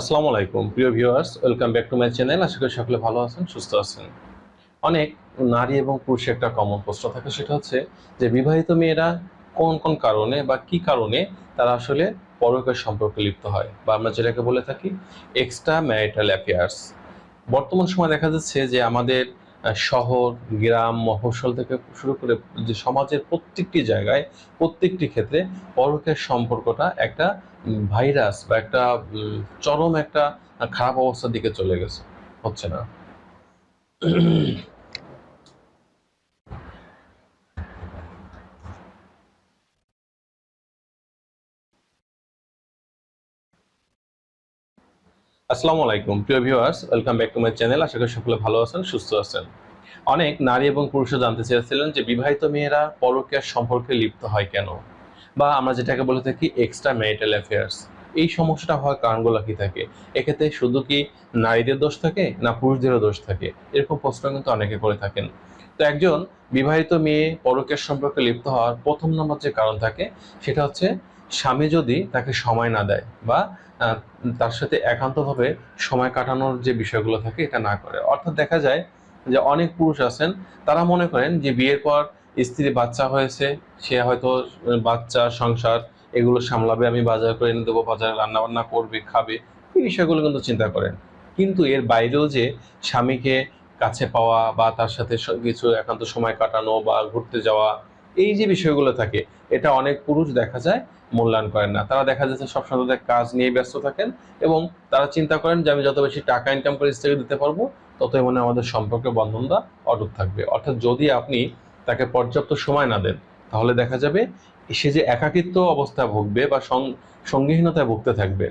আসসালামু আলাইকুম, প্রিয় viewers welcome back to my channel আশা করি সকলে ভালো আছেন, সুস্থ আছেন। অনেক নারী এবং পুরুষের একটা কমন প্রশ্ন থাকে, সেটা হচ্ছে যে বিবাহিত মেয়েরা কোন কোন কারণে বা কি কারণে তারা আসলে পরকের সম্পর্কে লিপ্ত হয়? বা আমরা যেটাকে বলে থাকি এক্সট্রা ম্যারিটাল অ্যাফেয়ার্স বর্তমান সময় দেখা যাচ্ছে যে আমাদের শহর, গ্রাম, মফস্বল থেকে শুরু করে যে সমাজের প্রত্যেকটি জায়গায় প্রত্যেকটি ক্ষেত্রে পরকের সম্পর্কটা একটা ভাইরাস বা একটা চরম একটা খারাপ অবস্থার দিকে চলে গেছে। হচ্ছে না। আসসালামু আলাইকুম, প্রিয় viewers, welcome back to my channel. আশা করি সকলে ভালো আছেন, সুস্থ আছেন। অনেক নারী এবং পুরুষও জানতে চেয়েছিলেন যে বিবাহিত মেয়েরা পরকীয়ার সম্পর্কে লিপ্ত হয় কেন? বা আমরা যেটাকে বলে থাকি এক্সট্রা ম্যারিটাল অ্যাফেয়ার্স এই সমস্যাটা হওয়ার কারণগুলো কি থাকে? এক্ষেত্রে শুধু কি নারীদের দোষ থাকে না পুরুষদেরও দোষ থাকে? এরকম প্রশ্ন কিন্তু অনেকে করে থাকেন। তো একজন বিবাহিত মেয়ে পরকের সম্পর্কে লিপ্ত হওয়ার প্রথম নম্বর যে কারণ থাকে, সেটা হচ্ছে স্বামী যদি তাকে সময় না দেয় বা তার সাথে একান্তভাবে সময় কাটানোর যে বিষয়গুলো থাকে, এটা না করে। অর্থাৎ দেখা যায় যে অনেক পুরুষ আছেন, তারা মনে করেন যে বিয়ের পর স্ত্রী বাচ্চা হয়েছে, সে হয়তো বাচ্চা, সংসার এগুলো সামলাবে, আমি বাজার করে এনে দেবো, বাজারে রান্না বান্না করবে, খাবে, এই বিষয়গুলো কিন্তু চিন্তা করেন। কিন্তু এর বাইরেও যে স্বামীকে কাছে পাওয়া বা তার সাথে কিছু একান্ত সময় কাটানো বা ঘুরতে যাওয়া, এই যে বিষয়গুলো থাকে, এটা অনেক পুরুষ দেখা যায় মূল্যায়ন করেন না। তারা দেখা যাচ্ছে সবসময় তাদের কাজ নিয়ে ব্যস্ত থাকেন এবং তারা চিন্তা করেন যে আমি যত বেশি টাকা ইনকাম করে স্ত্রীকে দিতে পারব, ততই মনে আমাদের সম্পর্কের বন্ধনটা অটুট থাকবে। অর্থাৎ যদি আপনি তাকে পর্যাপ্ত সময় না দেন, তাহলে দেখা যাবে সে যে একাকিত্ব অবস্থা ভুগবে বা সঙ্গীহীনতায় ভুগতে থাকবে,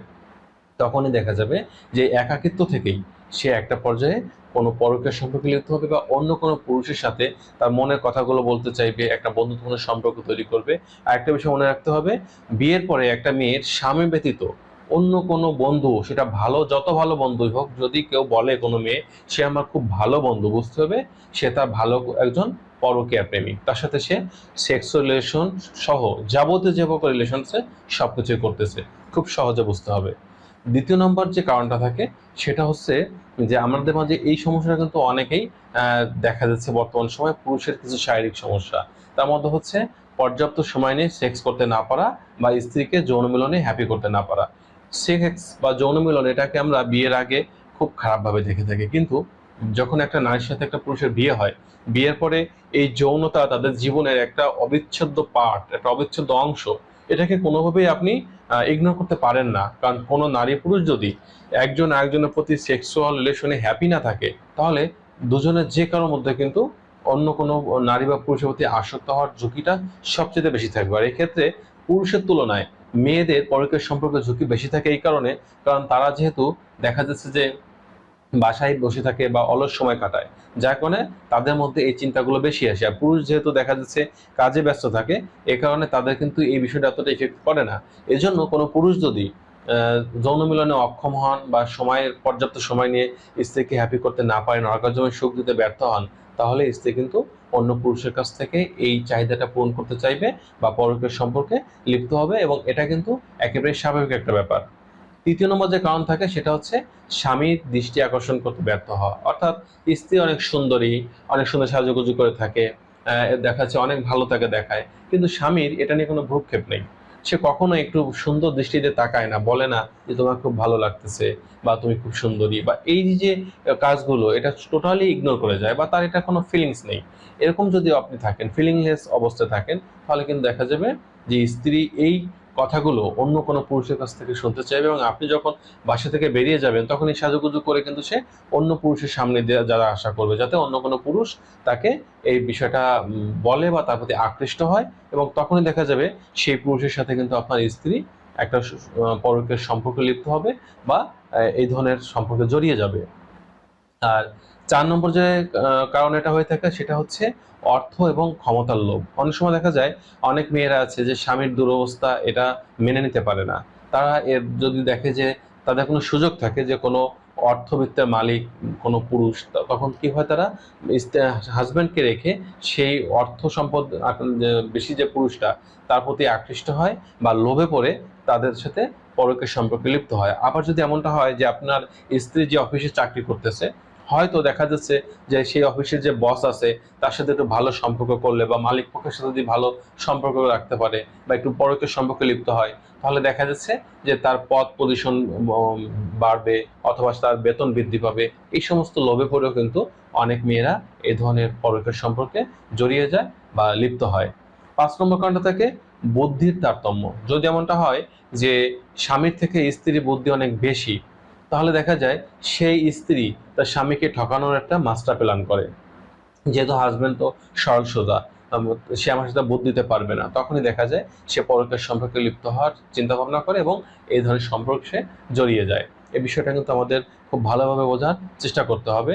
তখনই দেখা যাবে যে একাকিত্ব থেকেই সে একটা পর্যায়ে কোনো পরকের সম্পর্কে লিপ্ত হবে বা অন্য কোনো পুরুষের সাথে তার মনের কথাগুলো বলতে চাইবে, একটা বন্ধুত্বপূর্ণ সম্পর্ক তৈরি করবে। আর একটা বিষয় মনে রাখতে হবে, বিয়ের পরে একটা মেয়ের স্বামী ব্যতীত অন্য কোনো বন্ধু, সেটা ভালো, যত ভালো বন্ধুই হোক, যদি কেউ বলে কোনো মেয়ে, সে আমার খুব ভালো বন্ধু, বুঝতে হবে, সে তার ভালো একজন পরকীয়া প্রেমিক। তার সাথে সে সেক্স রিলেশন সহ যাবতীয় যে প্রকার রিলেশনসে সব কিছুই করতেছে। খুব সহজে বুঝতে হবে। দ্বিতীয় নম্বর যে কারণটা থাকে, সেটা হচ্ছে যে আমাদের মাঝে এই সমস্যাটা কিন্তু অনেকেই দেখা যাচ্ছে বর্তমান সময় পুরুষের কিছু শারীরিক সমস্যা। তার মধ্যে হচ্ছে পর্যাপ্ত সময় নিয়ে সেক্স করতে না পারা বা স্ত্রীকে যৌন মিলনে হ্যাপি করতে না পারা। সেক্স বা যৌন মিলন এটাকে আমরা বিয়ের আগে খুব খারাপভাবে দেখে থাকি। কিন্তু যখন একটা নারীর সাথে একটা পুরুষের বিয়ে হয়, বিয়ের পরে এই যৌনতা তাদের জীবনের একটা অবিচ্ছেদ্য পার্ট একটা অবিচ্ছেদ্য অংশ, এটাকে কোনোভাবেই আপনি ইগনোর করতে পারেন না। কারণ কোনো নারী পুরুষ যদি একজন আরেকজনের প্রতি সেক্সুয়াল রিলেশনে হ্যাপি না থাকে, তাহলে দুজনের যে কারোর মধ্যে কিন্তু অন্য কোনো নারী বা পুরুষের প্রতি আসক্ত হওয়ার ঝুঁকিটা সবচেয়ে বেশি থাকবে। আর এক্ষেত্রে পুরুষের তুলনায় মেয়েদের পরকের সম্পর্কে ঝুঁকি বেশি থাকে এই কারণে, কারণ তারা যেহেতু দেখা যাচ্ছে যে বাসায় বসে থাকে বা অলস সময় কাটায়। যার কারণে তাদের মধ্যে এই চিন্তাগুলো বেশি আসে। আর পুরুষ যেহেতু দেখা যাচ্ছে কাজে ব্যস্ত থাকে, এ কারণে তাদের কিন্তু এই বিষয়টা এতটা ইফেক্ট করে না। এজন্য কোনো পুরুষ যদি যৌন মিলনে অক্ষম হন বা সময়ের পর্যাপ্ত সময় নিয়ে স্ত্রীকে হ্যাপি করতে না পারেন, অর্গাজমের সুখ দিতে ব্যর্থ হন, তাহলে স্ত্রী কিন্তু অন্য পুরুষের কাছ থেকে এই চাহিদাটা পূরণ করতে চাইবে বা পরকের সম্পর্কে লিপ্ত হবে এবং এটা কিন্তু একেবারে স্বাভাবিক একটা ব্যাপার। তৃতীয় নম্বর যে কারণ থাকে সেটা হচ্ছে স্বামীর দৃষ্টি আকর্ষণ করতে ব্যর্থ হওয়া। অর্থাৎ স্ত্রী অনেক সুন্দরী, অনেক সুন্দর সাজুগুজু করে থাকে দেখা যাচ্ছে অনেক ভালো তাকে দেখায়, কিন্তু স্বামীর এটা নিয়ে কোনো ভ্রুক্ষেপ নেই। সে কখনো একটু সুন্দর দৃষ্টিতে তাকায় না, বলে না যে তোমার খুব ভালো লাগতেছে বা তুমি খুব সুন্দরী বা এই যে কাজগুলো, এটা টোটালি ইগনোর করে যায় বা তার এটা কোনো ফিলিংস নেই। এরকম যদি আপনি থাকেন ফিলিংলেস অবস্থায় থাকেন, তাহলে কিন্তু দেখা যাবে যে স্ত্রী এই কথাগুলো অন্য কোনো পুরুষের কাছ থেকে শুনতে চাইবে এবং আপনি যখন বাসা থেকে বেরিয়ে যাবেন, তখন এই সাজুগুজু করে কিন্তু সে অন্য পুরুষের সামনে যারা আশা করবে, যাতে অন্য কোনো পুরুষ তাকে এই বিষয়টা বলে বা তার প্রতি আকৃষ্ট হয় এবং তখনই দেখা যাবে সেই পুরুষের সাথে কিন্তু আপনার স্ত্রী একটা পরকের সম্পর্কে লিপ্ত হবে বা এই ধরনের সম্পর্কে জড়িয়ে যাবে। আর চার নম্বর যে কারণ এটা হয়ে থাকে সেটা হচ্ছে অর্থ এবং ক্ষমতার লোভ। অনেক সময় দেখা যায় অনেক মেয়েরা আছে যে স্বামীর দুরবস্থা এটা মেনে নিতে পারে না। তারা এর যদি দেখে যে তাদের কোনো সুযোগ থাকে যে কোনো অর্থবিত্তের মালিক, কোনো পুরুষ তখন কি হয় তারা হাজব্যান্ডকে রেখে সেই অর্থ সম্পদ বেশি যে পুরুষটা তার প্রতি আকৃষ্ট হয় বা লোভে পড়ে তাদের সাথে পরকের সম্পর্কে লিপ্ত হয়। আবার যদি এমনটা হয় যে আপনার স্ত্রী যে অফিসে চাকরি করতেছে হয়তো দেখা যাচ্ছে যে সেই অফিসের যে বস আছে, তার সাথে একটু ভালো সম্পর্ক করলে বা মালিক পক্ষের সাথে যদি ভালো সম্পর্ক রাখতে পারে বা একটু পরকের সম্পর্কে লিপ্ত হয়, তাহলে দেখা যাচ্ছে যে তার পদ পজিশন বাড়বে অথবা তার বেতন বৃদ্ধি পাবে। এই সমস্ত লোভে পড়েও কিন্তু অনেক মেয়েরা এই ধরনের পরকের সম্পর্কে জড়িয়ে যায় বা লিপ্ত হয়। পাঁচ নম্বর কারণটা থাকে বুদ্ধির তারতম্য। যদি এমনটা হয় যে স্বামীর থেকে স্ত্রীর বুদ্ধি অনেক বেশি তাহলে দেখা যায় সেই স্ত্রী তার স্বামীকে ঠকানোর একটা মাস্টার প্ল্যান করে। যেহেতু হাজবেন্ড তো সরল সোজা সে আমার সাথে বুদ্ধি দিতে পারবে না। তখনই দেখা যায় সে পরকের সম্পর্কে লিপ্ত হওয়ার চিন্তা ভাবনা করে এবং এই ধরনের সম্পর্ক সে জড়িয়ে যায়। এই বিষয়টা কিন্তু আমাদের খুব ভালোভাবে বোঝার চেষ্টা করতে হবে।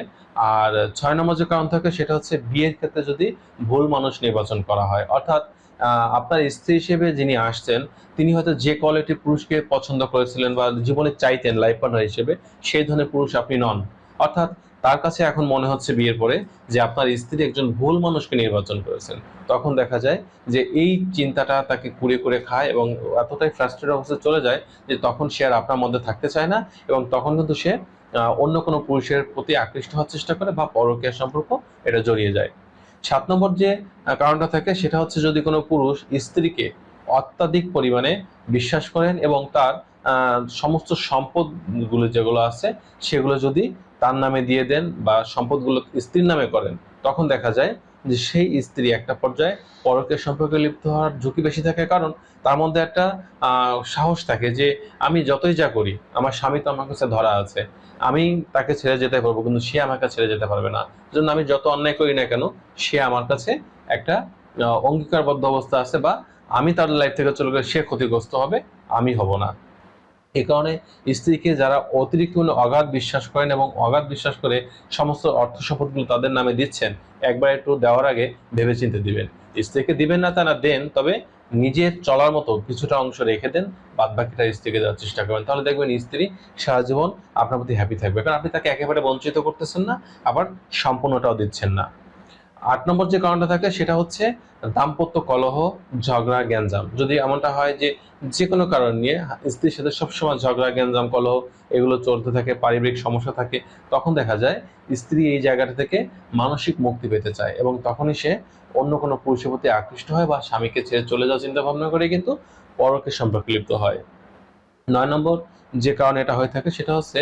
আর ছয় নম্বর যে কারণ থাকে সেটা হচ্ছে বিয়ের ক্ষেত্রে যদি ভুল মানুষ নির্বাচন করা হয়, অর্থাৎ আপনার স্ত্রী হিসেবে যিনি আসছেন, তিনি হয়তো যে কোয়ালিটি পুরুষকে পছন্দ করেছিলেন বা জীবনে চাইতেন লাইফ পার্টনার হিসেবে, সেই ধরনের পুরুষ আপনি নন। অর্থাৎ তার কাছে এখন মনে হচ্ছে বিয়ের পরে যে আপনার স্ত্রী একজন ভুল মানুষকে নির্বাচন করেছেন। তখন দেখা যায় যে এই চিন্তাটা তাকে কুড়ে করে খায় এবং এতটাই ফ্রাস্ট্রেট অবস্থায় চলে যায় যে তখন সে আর আপনার মধ্যে থাকতে চায় না এবং তখন কিন্তু সে অন্য কোনো পুরুষের প্রতি আকৃষ্ট হওয়ার চেষ্টা করে বা পরকীয় সম্পর্ক এটা জড়িয়ে যায়। সাত নম্বর যে কারণটা থাকে সেটা হচ্ছে যদি কোনো পুরুষ স্ত্রীকে অত্যাধিক পরিমাণে বিশ্বাস করেন এবং তার সমস্ত সম্পদগুলো যেগুলো আছে সেগুলো যদি তার নামে দিয়ে দেন বা সম্পদগুলো স্ত্রীর নামে করেন, তখন দেখা যায় যে সেই স্ত্রী একটা পর্যায়ে পরকের সম্পর্কে লিপ্ত হওয়ার ঝুঁকি বেশি থাকে, কারণ তার মধ্যে একটা সাহস থাকে যে আমি যতই যা করি, আমার স্বামী তো আমার কাছে ধরা আছে, আমি তাকে ছেড়ে যেতে পারব, কিন্তু সে আমাকে ছেড়ে যেতে পারবে না। জন্য আমি যত অন্যায় করি না কেন, সে আমার কাছে একটা অঙ্গীকারবদ্ধ অবস্থা আছে বা আমি তার লাইফ থেকে চলে গেলে সে ক্ষতিগ্রস্ত হবে, আমি হব না। এই কারণে স্ত্রীকে যারা অতিরিক্ত মানে অগাধ বিশ্বাস করেন এবং অগাধ বিশ্বাস করে সমস্ত অর্থ সম্পদগুলো তাদের নামে দিচ্ছেন, একবার একটু দেওয়ার আগে ভেবেচিন্তে দিবেন। স্ত্রীকে দিবেন না তা না দেন, তবে নিজের চলার মতো কিছুটা অংশ রেখে দেন বাদ বাকিটা স্ত্রীকে দেওয়ার চেষ্টা করবেন। তাহলে দেখবেন স্ত্রী সারা জীবন আপনার প্রতি হ্যাপি থাকবে। কারণ আপনি তাকে একেবারে বঞ্চিত করতেছেন না, আবার সম্পূর্ণটাও দিচ্ছেন না। আট নম্বর যে কারণটা থাকে, সেটা হচ্ছে দাম্পত্য কলহ, ঝগড়া, গ্যাঞ্জাম। যদি এমনটা হয় যে যে কোনো কারণ নিয়ে স্ত্রীর সাথে সবসময় ঝগড়া, গ্যাঞ্জাম, কলহ এগুলো চলতে থাকে, পারিবারিক সমস্যা থাকে, তখন দেখা যায় স্ত্রী এই জায়গাটা থেকে মানসিক মুক্তি পেতে চায় এবং তখনই সে অন্য কোনো পুরুষের প্রতি আকৃষ্ট হয় বা স্বামীকে ছেড়ে চলে যাওয়ার চিন্তা ভাবনা করে কিন্তু পরকের সম্পর্কে লিপ্ত হয়। নয় নম্বর যে কারণে এটা হয়ে থাকে, সেটা হচ্ছে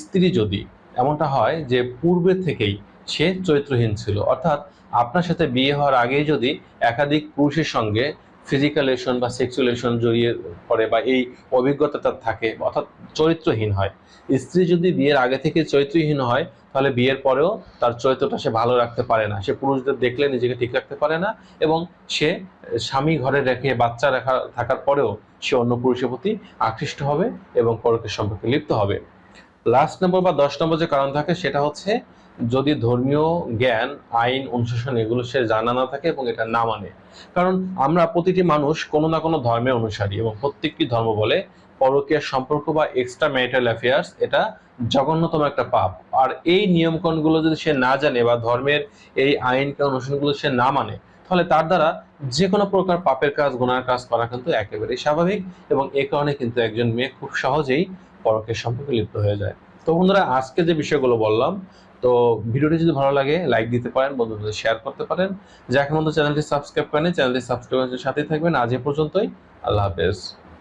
স্ত্রী যদি এমনটা হয় যে পূর্বে থেকেই সে চরিত্রহীন ছিল। অর্থাৎ আপনার সাথে বিয়ে হওয়ার আগেই যদি একাধিক পুরুষের সঙ্গে ফিজিক্যাল রিলেশন বা সেক্সুয়াল রিলেশন জড়িয়ে পড়ে বা এই অভিজ্ঞতা তার থাকে, অর্থাৎ চরিত্রহীন হয়। স্ত্রী যদি বিয়ের আগে থেকে চরিত্রহীন হয়, তাহলে বিয়ের পরেও তার চরিত্রটা সে ভালো রাখতে পারে না। সে পুরুষদের দেখলে নিজেকে ঠিক রাখতে পারে না এবং সে স্বামী ঘরে রেখে বাচ্চা রাখা, থাকার পরেও সে অন্য পুরুষের প্রতি আকৃষ্ট হবে এবং পরকের সম্পর্কে লিপ্ত হবে। লাস্ট নম্বর বা দশ নম্বর যে কারণ থাকে, সেটা হচ্ছে যদি ধর্মীয় জ্ঞান, আইন, অনুশাসন এগুলো সে জানা না থাকে এবং এটা না মানে। কারণ আমরা প্রতিটি মানুষ কোনো না কোনো ধর্মের অনুসারী এবং প্রত্যেকটি ধর্ম বলে পরকীয় সম্পর্ক বা এক্সট্রা ম্যারিটাল অ্যাফেয়ার্স এটা জঘন্যতম একটা পাপ। আর এই নিয়মকানুনগুলো যদি সে না জানে বা ধর্মের এই আইন অনুশাসনগুলো সে না মানে তাহলে তার দ্বারা যে কোনো প্রকার পাপের কাজ, গুনার কাজ করা কিন্তু একেবারেই স্বাভাবিক এবং এ কারণে কিন্তু একজন মেয়ে খুব সহজেই পরকের সম্পর্কে লিপ্ত হয়ে যায়। তো বন্ধুরা, আজকে যে বিষয়গুলো বললাম তো ভিডিওটি যদি ভালো লাগে লাইক দিতে পারেন, বন্ধুদের শেয়ার করতে পারেন। যে এখন চ্যানেলটি সাবস্ক্রাইব করেন চ্যানেলটি সাবস্ক্রাইব সাথে থাকবেন। আজ এ পর্যন্তই। আল্লাহ হাফেজ।